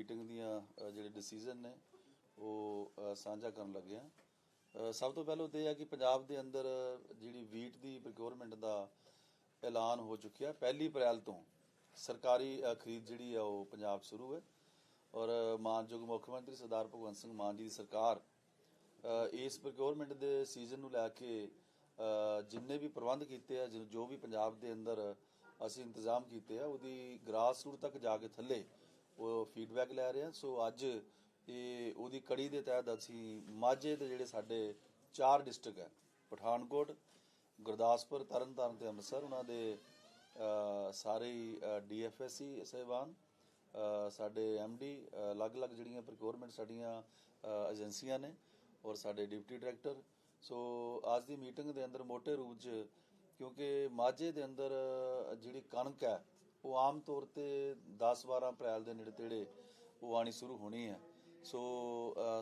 Meeting ਦੀਆਂ ਜਿਹੜੇ decision ਨੇ, ਉਹ ਸਾਂਝਾ ਕਰਨ ਲੱਗੇ ਆ। ਸਭ ਤੋਂ ਪਹਿਲਾਂ ਤੇ ਇਹ ਹੈ ਕਿ ਪੰਜਾਬ ਦੇ ਅੰਦਰ ਜਿਹੜੀ ਵੀਟ ਦੀ ਪ੍ਰੋਕਿਉਰਮੈਂਟ ਦਾ ਐਲਾਨ ਹੋ ਚੁੱਕਿਆ ਪਹਿਲੀ ਅਪ੍ਰੈਲ ਤੋਂ ਸਰਕਾਰੀ ਖਰੀਦ ਜਿਹੜੀ ਆ ਉਹ ਪੰਜਾਬ ਸ਼ੁਰੂ ਹੈ ਔਰ ਮਾਨਯੋਗ ਮੁੱਖ ਮੰਤਰੀ ਸਰਦਾਰ ਭਗਵੰਤ ਸਿੰਘ ਮਾਨ ਜੀ ਦੀ ਸਰਕਾਰ ਇਸ ਪ੍ਰੋਕਿਉਰਮੈਂਟ ਦੇ ਸੀਜ਼ਨ ਨੂੰ ਲੈ ਕੇ ਜਿੰਨੇ ਵੀ ਪ੍ਰਬੰਧ ਕੀਤੇ ਆ ਜੋ- ਜੋ ਵੀ ਪੰਜਾਬ ਦੇ ਅੰਦਰ ਅਸੀਂ ਇੰਤਜ਼ਾਮ ਕੀਤੇ ਆ, ਉਹਦੀ ਗ੍ਰਾਸ ਰੂਟ ਤੱਕ ਜਾ ਕੇ ਥੱਲੇ ਉਹ ਫੀਡਬੈਕ ਲੈ ਰਹੇ ਹਾਂ ਸੋ ਅੱਜ ਇਹ ਉਹਦੀ ਕੜੀ ਦੇ ਤਹਿਤ ਅਸੀਂ ਮਾਝੇ ਦੇ ਜਿਹੜੇ ਸਾਡੇ ਚਾਰ ਡਿਸਟ੍ਰਿਕਟ ਹੈ ਪਠਾਨਕੋਟ ਗੁਰਦਾਸਪੁਰ ਤਰਨਤਾਰਨ ਤੇ ਅੰਮ੍ਰਿਤਸਰ ਉਹਨਾਂ ਦੇ ਅ, ਸਾਰੇ ਡੀਐਫਐਸਸੀ ਸਹਿਬਾਨ ਅ, ਸਾਡੇ ਐਮਡੀ ਅਲੱਗ-ਅਲੱਗ ਜਿਹੜੀਆਂ ਪ੍ਰੋਕਿਉਰਮੈਂਟ ਸਾਡੀਆਂ ਏਜੰਸੀਆਂ ਨੇ ਔਰ ਸਾਡੇ ਡਿਪਟੀ ਡਾਇਰੈਕਟਰ। ਸੋ ਅੱਜ ਦੀ ਮੀਟਿੰਗ ਦੇ ਅੰਦਰ ਮੋٹے ਰੂਪ 'ਚ ਕਿਉਂਕਿ ਮਾਝੇ ਦੇ ਅੰਦਰ ਜਿਹੜੀ ਕਣਕ ਹੈ ਉਹ ਆਮ ਤੌਰ ਤੇ 10-12 ਅਪ੍ਰੈਲ ਦੇ ਨੇੜੇ ਤੇੜੇ ਉਹ ਆਣੀ ਸ਼ੁਰੂ ਹੋਣੀ ਹੈ। ਸੋ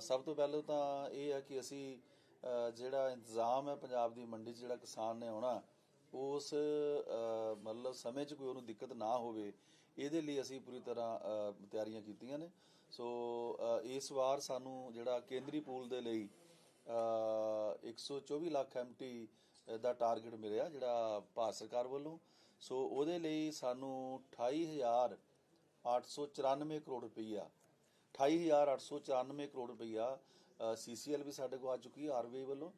ਸਭ ਤੋਂ ਪਹਿਲਾਂ ਤਾਂ ਇਹ ਹੈ ਕਿ ਅਸੀਂ ਜਿਹੜਾ ਇੰਤਜ਼ਾਮ ਹੈ ਪੰਜਾਬ ਦੀ ਮੰਡੀ 'ਚ ਜਿਹੜਾ ਕਿਸਾਨ ਨੇ ਆਉਣਾ ਉਸ ਮਤਲਬ ਸਮੇਂ 'ਚ ਕੋਈ ਉਹਨੂੰ ਦਿੱਕਤ ਨਾ ਹੋਵੇ ਇਹਦੇ ਲਈ ਅਸੀਂ ਪੂਰੀ ਤਰ੍ਹਾਂ ਤਿਆਰੀਆਂ ਕੀਤੀਆਂ ਨੇ। ਸੋ ਇਸ ਵਾਰ ਸਾਨੂੰ ਜਿਹੜਾ ਕੇਂਦਰੀ ਪੂਲ ਦੇ ਲਈ ਅ, 124 ਲੱਖ ਐਮਟੀ ਦਾ ਟਾਰਗੇਟ ਮਿਲਿਆ ਜਿਹੜਾ ਭਾਰਤ ਸਰਕਾਰ ਵੱਲੋਂ। ਸੋ ਉਹਦੇ ਲਈ ਸਾਨੂੰ 28894 ਕਰੋੜ ਰੁਪਈਆ 28894 ਕਰੋੜ ਰੁਪਈਆ ਸੀਸੀਐਲ ਵੀ ਸਾਡੇ ਕੋਲ ਆ ਚੁੱਕੀ ਹੈ ਆਰਬੀਆਈ ਵੱਲੋਂ।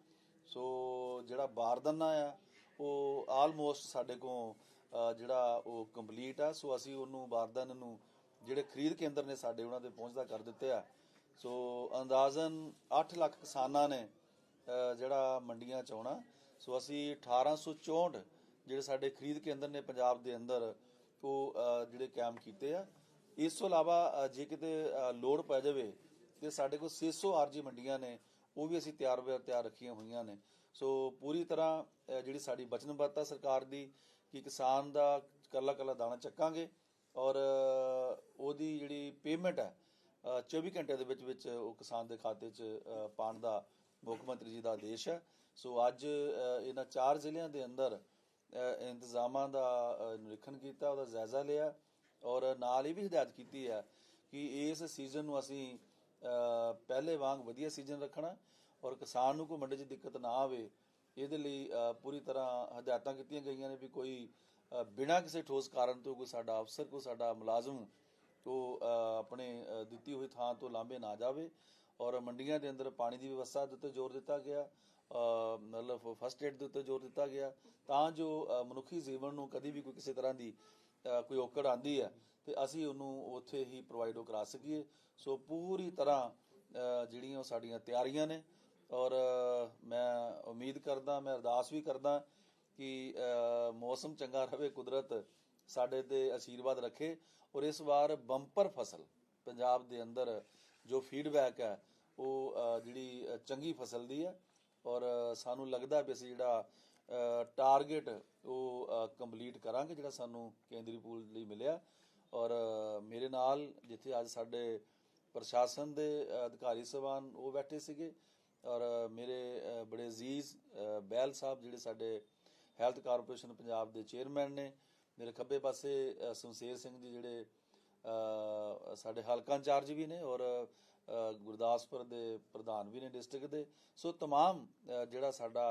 ਸੋ ਜਿਹੜਾ ਬਾਰਦਾਨਾ ਆ, ਉਹ ਆਲਮੋਸਟ ਸਾਡੇ ਕੋਲ ਜਿਹੜਾ ਉਹ ਕੰਪਲੀਟ ਆ। ਸੋ ਅਸੀਂ ਉਹਨੂੰ ਬਾਰਦਾਨੇ ਨੂੰ ਜਿਹੜੇ ਖਰੀਦ ਕੇਂਦਰ ਨੇ ਸਾਡੇ, ਉਹਨਾਂ 'ਤੇ ਪਹੁੰਚਦਾ ਕਰ ਦਿੱਤੇ ਆ। ਸੋ ਅੰਦਾਜ਼ਨ 8 ਲੱਖ ਕਿਸਾਨਾਂ ਨੇ ਜਿਹੜਾ ਮੰਡੀਆਂ ਚ ਆਉਣਾ। ਸੋ ਅਸੀਂ 1864 ਜਿਹੜੇ ਸਾਡੇ ਖਰੀਦ ਕੇਂਦਰ ਨੇ ਪੰਜਾਬ ਦੇ ਅੰਦਰ ਉਹ ਜਿਹੜੇ ਕਾਇਮ ਕੀਤੇ ਆ। ਇਸ ਤੋਂ ਇਲਾਵਾ ਜੇ ਕਿਤੇ ਲੋੜ ਪੈ ਜਾਵੇ ਤੇ ਸਾਡੇ ਕੋਲ 600 ਆਰਜੀ ਮੰਡੀਆਂ ਨੇ ਉਹ ਵੀ ਅਸੀਂ ਤਿਆਰ ਬਰ ਤਿਆਰ ਰੱਖੀਆਂ ਹੋਈਆਂ ਨੇ। ਸੋ ਪੂਰੀ ਤਰ੍ਹਾਂ ਜਿਹੜੀ ਸਾਡੀ ਵਚਨਬੱਧਤਾ ਸਰਕਾਰ ਦੀ ਕਿ ਕਿਸਾਨ ਦਾ ਕੱਲਾ ਕੱਲਾ ਦਾਣਾ ਚੱਕਾਂਗੇ ਔਰ ਉਹਦੀ ਜਿਹੜੀ ਪੇਮੈਂਟ ਹੈ ਅ, 24 ਘੰਟੇ ਦੇ ਵਿੱਚ ਵਿੱਚ ਉਹ ਕਿਸਾਨ ਦੇ ਖਾਤੇ 'ਚ ਅ, ਪਾਉਣ ਦਾ ਮੁੱਖ ਮੰਤਰੀ ਜੀ ਦਾ ਆਦੇਸ਼ ਹੈ। ਸੋ ਅੱਜ ਇਹਨਾਂ ਚਾਰ ਜ਼ਿਲ੍ਹਿਆਂ ਦੇ ਅੰਦਰ ਇੰਤਜ਼ਾਮਾਂ ਦਾ ਨਿਰੀਖਣ ਕੀਤਾ, ਉਹਦਾ ਜਾਇਜ਼ਾ ਲਿਆ ਔਰ ਨਾਲ ਇਹ ਵੀ ਹਦਾਇਤ ਕੀਤੀ ਹੈ ਕਿ ਇਸ ਸੀਜ਼ਨ ਨੂੰ ਅਸੀਂ ਪਹਿਲੇ ਵਾਂਗ ਵਧੀਆ ਸੀਜ਼ਨ ਰੱਖਣਾ ਔਰ ਕਿਸਾਨ ਨੂੰ ਕੋਈ ਮੰਡੀ 'ਚ ਦਿੱਕਤ ਨਾ ਆਵੇ। ਇਹਦੇ ਲਈ ਪੂਰੀ ਤਰ੍ਹਾਂ ਹਦਾਇਤਾਂ ਕੀਤੀਆਂ ਗਈਆਂ ਨੇ ਵੀ ਕੋਈ ਬਿਨਾਂ ਕਿਸੇ ਠੋਸ ਕਾਰਨ ਤੋਂ ਕੋਈ ਸਾਡਾ ਅਫਸਰ, ਕੋਈ ਸਾਡਾ ਮੁਲਾਜ਼ਮ ਉਹ ਆਪਣੇ ਦਿੱਤੀ ਹੋਈ ਥਾਂ ਤੋਂ ਲਾਂਭੇ ਨਾ ਜਾਵੇ ਔਰ ਮੰਡੀਆਂ ਦੇ ਅੰਦਰ ਪਾਣੀ ਦੀ ਵਿਵਸਥਾ ਦੇ ਉੱਤੇ ਜ਼ੋਰ ਦਿੱਤਾ ਗਿਆ ਮਤਲਬ ਫਸਟ ਏਡ ਦੇ ਉੱਤੇ ਜ਼ੋਰ ਦਿੱਤਾ ਗਿਆ, ਤਾਂ ਜੋ ਮਨੁੱਖੀ ਜੀਵਨ ਨੂੰ ਕਦੀ ਵੀ ਕੋਈ ਕਿਸੇ ਤਰ੍ਹਾਂ ਦੀ ਕੋਈ ਔਕੜ ਆਂਦੀ ਹੈ, ਤੇ ਅਸੀਂ ਉਹਨੂੰ ਉੱਥੇ ਹੀ ਪ੍ਰੋਵਾਈਡ ਉਹ ਕਰਾ ਸਕੀਏ। ਸੋ ਪੂਰੀ ਤਰ੍ਹਾਂ ਜਿਹੜੀਆਂ ਉਹ ਸਾਡੀਆਂ ਤਿਆਰੀਆਂ ਨੇ, ਔਰ ਮੈਂ ਉਮੀਦ ਕਰਦਾ, ਮੈਂ ਅਰਦਾਸ ਵੀ ਕਰਦਾ ਕਿ ਮੌਸਮ ਚੰਗਾ ਰਹੇ, ਕੁਦਰਤ ਸਾਡੇ ਤੇ ਆਸ਼ੀਰਵਾਦ ਰੱਖੇ, ਔਰ ਇਸ ਵਾਰ ਬੰਪਰ ਫਸਲ ਪੰਜਾਬ ਦੇ ਅੰਦਰ ਜੋ ਫੀਡਬੈਕ ਹੈ ਉਹ ਜਿਹੜੀ ਚੰਗੀ ਫਸਲ ਦੀ ਹੈ ਔਰ ਸਾਨੂੰ ਲੱਗਦਾ ਵੀ ਅਸੀਂ ਜਿਹੜਾ ਟਾਰਗੇਟ ਉਹ ਕੰਪਲੀਟ ਕਰਾਂਗੇ ਜਿਹੜਾ ਸਾਨੂੰ ਕੇਂਦਰੀ ਪੂਲ ਲਈ ਮਿਲਿਆ। ਔਰ ਮੇਰੇ ਨਾਲ ਜਿੱਥੇ ਅੱਜ ਸਾਡੇ ਪ੍ਰਸ਼ਾਸਨ ਦੇ ਅਧਿਕਾਰੀ ਸਭਾਨ ਉਹ ਬੈਠੇ ਸੀਗੇ ਔਰ ਮੇਰੇ ਬੜੇ ਅਜ਼ੀਜ਼ ਬੈਲ ਸਾਹਿਬ ਜਿਹੜੇ ਸਾਡੇ ਹੈਲਥ ਕਾਰਪੋਰੇਸ਼ਨ ਪੰਜਾਬ ਦੇ ਚੇਅਰਮੈਨ ਨੇ ਮੇਰੇ ਖੱਬੇ ਪਾਸੇ ਅ, ਸ਼ਮਸ਼ੇਰ ਸਿੰਘ ਜੀ ਜਿਹੜੇ ਸਾਡੇ ਹਲਕਾ ਇੰਚਾਰਜ ਵੀ ਨੇ ਔਰ ਗੁਰਦਾਸਪੁਰ ਦੇ ਪ੍ਰਧਾਨ ਵੀ ਨੇ ਡਿਸਟ੍ਰਿਕਟ ਦੇ ਸੋ तमाम ਅ, ਜਿਹੜਾ ਸਾਡਾ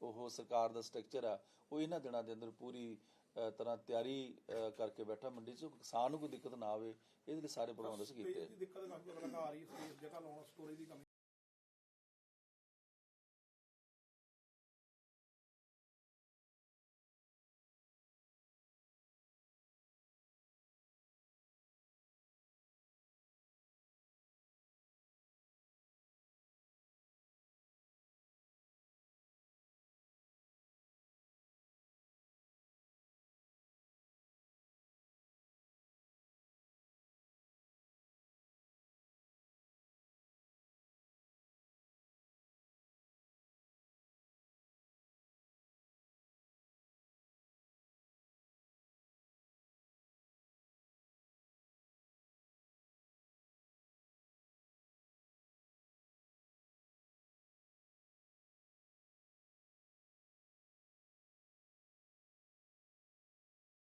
ਉਹ ਸਰਕਾਰ ਦਾ ਸਟਰਕਚਰ ਆ ਉਹ ਇਹਨਾਂ ਦਿਨਾਂ ਦੇ ਅੰਦਰ ਪੂਰੀ ਅ, ਤਰ੍ਹਾਂ ਤਿਆਰੀ ਅ, ਕਰਕੇ ਬੈਠਾ ਮੰਡੀ 'ਚ ਕਿਸਾਨ ਨੂੰ ਕੋਈ ਦਿੱਕਤ ਨਾ ਆਵੇ ਇਹਦੇ ਲਈ ਸਾਰੇ ਪ੍ਰਬੰਧ ਅਸੀਂ ਕੀਤੇ ਆ। ਦੀ ਦਿੱਕਤ ਕਾਫੀ ਜ਼ਿਆਦਾ ਆ ਰਹੀ ਹੈ ਸਪੇਸ ਜਗ੍ਹਾ ਲਾਉਣ ਸਟੋਰੇਜ ਦੀ ਕਮੀ